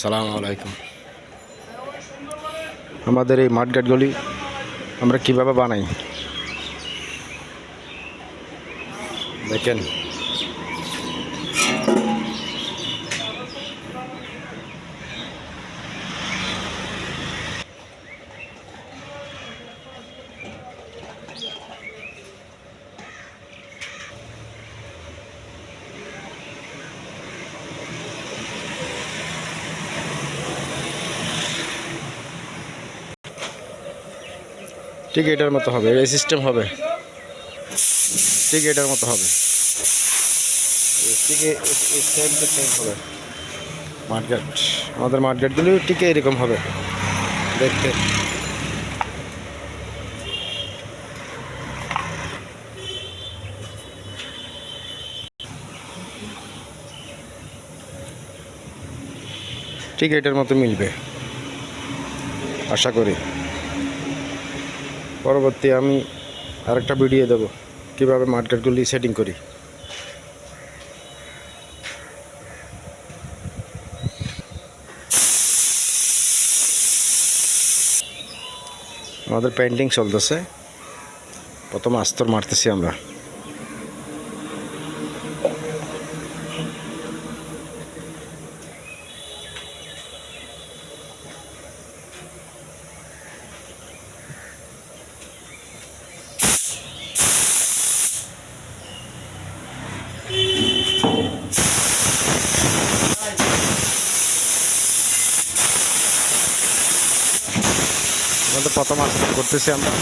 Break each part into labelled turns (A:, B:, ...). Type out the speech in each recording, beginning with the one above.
A: সালাম আলাইকুম। আমাদের এই মাঠঘাটগুলি আমরা কীভাবে বানাই? দেখেন। ঠিক এটার মতো হবে এই সিস্টেম হবে। ঠিক এটার মতো হবে। ঠিক সেম হবে। মাঠঘাট আমাদের মাঠঘাটগুলি ঠিক এরকম হবে। দেখতে। ঠিক এটার মতো মিলবে। আশা করি। পরবর্তী আমি আরেকটা ভিডিও দেবো, কীভাবে মার্কেটগুলি সেটিং করি। আমাদের পেন্টিং চলতেছে। প্রথম আস্তর মারতেছি আমরা। আমাদের প্রথম আসন করতেছি আমরা।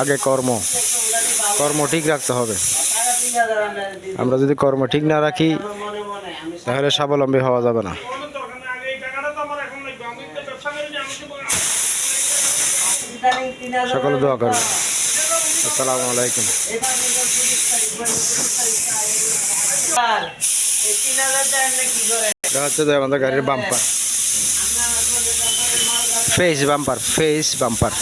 A: আগে কর্ম। কর্ম ঠিক রাখতে হবে। আমরা যদি কর্ম ঠিক না রাখি, তাহলে স্বাবলম্বী হওয়া যাবে না। সকলে দোয়া করবেন। আসসালামু আলাইকুম। এটা হচ্ছে আমাদের গাড়ির bumper face bumper face bumper